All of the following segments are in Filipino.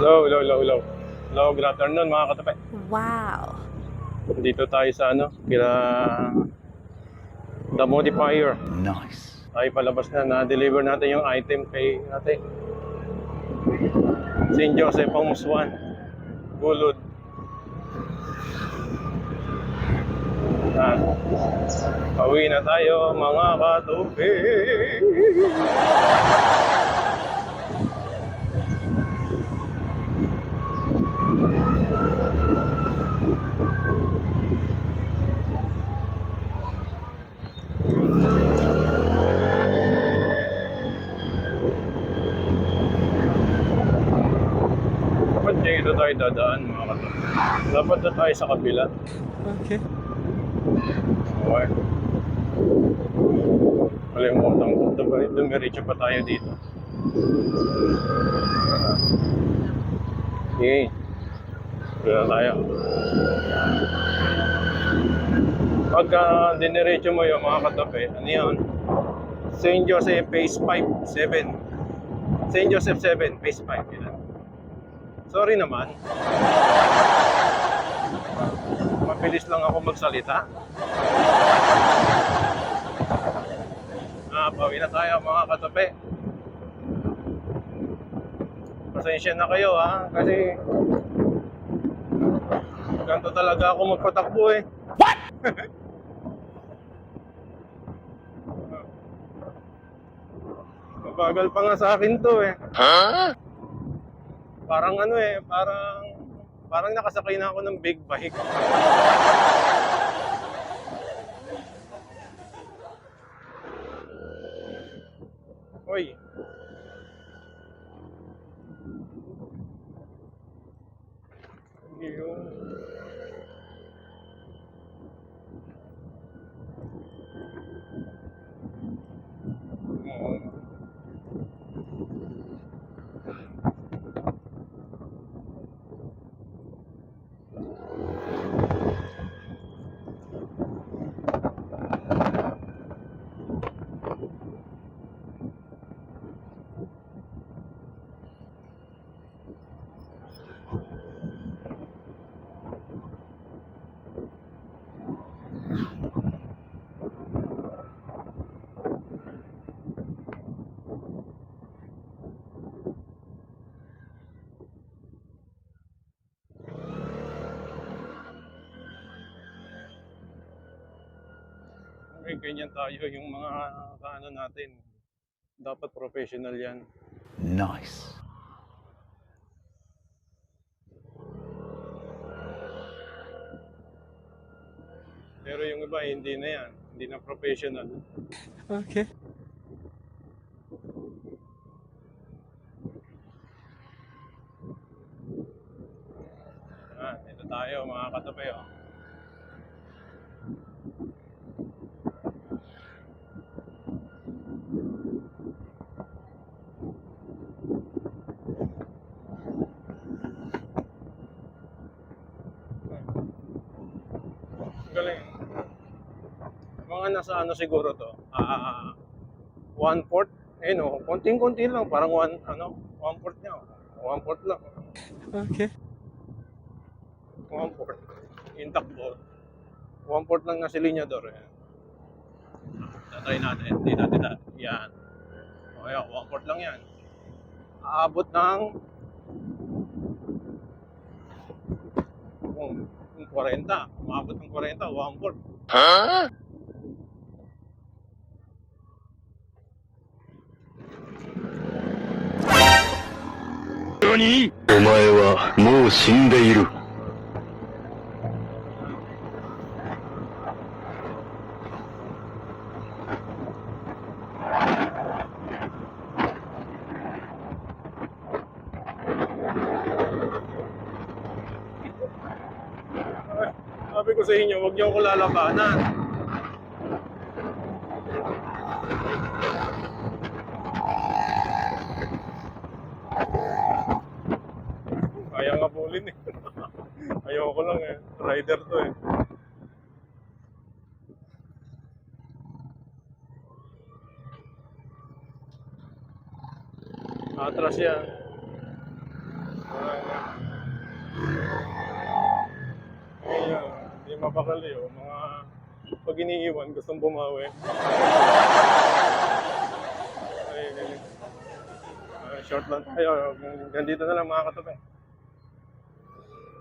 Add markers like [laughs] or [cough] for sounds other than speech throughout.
Hello, hello, hello, hello. Hello, good afternoon mga katape. Wow. Dito tayo sa ano, kila The Modifier. Nice. Tayo palabas na, na-deliver natin yung item kay ate. St. Joseph 1. Gulod. Ah, pauwi na tayo mga katupe. Tayo dadaan mga katupe. Dapat na tayo sa kabila. Okay. Okay. Kalimutan ko. Dumir- Dumiretso pa tayo dito. Okay. Na tayo. Pagka diniretso mo yung mga katabi, ano yun? St. Joseph Phase 5, 7. St. Joseph 7, Phase 5. Yun. Sorry naman. Mabilis lang ako magsalita. Ah, bawi na tayo mga katabi. Pasensya na kayo ha, kasi ganito talaga ako magpatakbo eh. What? [laughs] Mabagal pa nga sa akin to eh. Parang ano eh, parang parang nakasakay na ako ng big bike. Hoy. Hindi yun. Oo. Okay, ganyan tayo yung mga kaano natin. Dapat professional yan. Nice. Pero yung iba, hindi na yan. Hindi na professional. Okay. Ah, ito tayo mga katabi. Oh. Mga nasa ano siguro to? Ah, one fourth. Eh no, konting-konti lang. Parang one, ano, one fourth niya. One fourth lang. Okay. One fourth. Intact boat. One fourth lang na si Linyador. Eh. Tatry natin. Hindi natin na. Yan. Okay, one fourth lang yan. Aabot ng kung, kung 40. Umabot ng 40, one fourth. 何お前はもう死んでいる。Sabi ko sa inyo, huwag niyo ako lalabanan. Rider to eh. Atras yan. Ayun, hindi mapakali oh. Mga pag iniiwan, gustong bumawi. Ay, galing. Ah, short lang tayo. Ganito na lang mga katabi.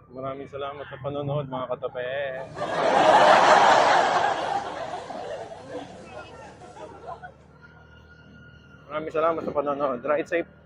Maraming salamat sa panonood mga katabi. Maraming salamat sa panonood. Ride safe.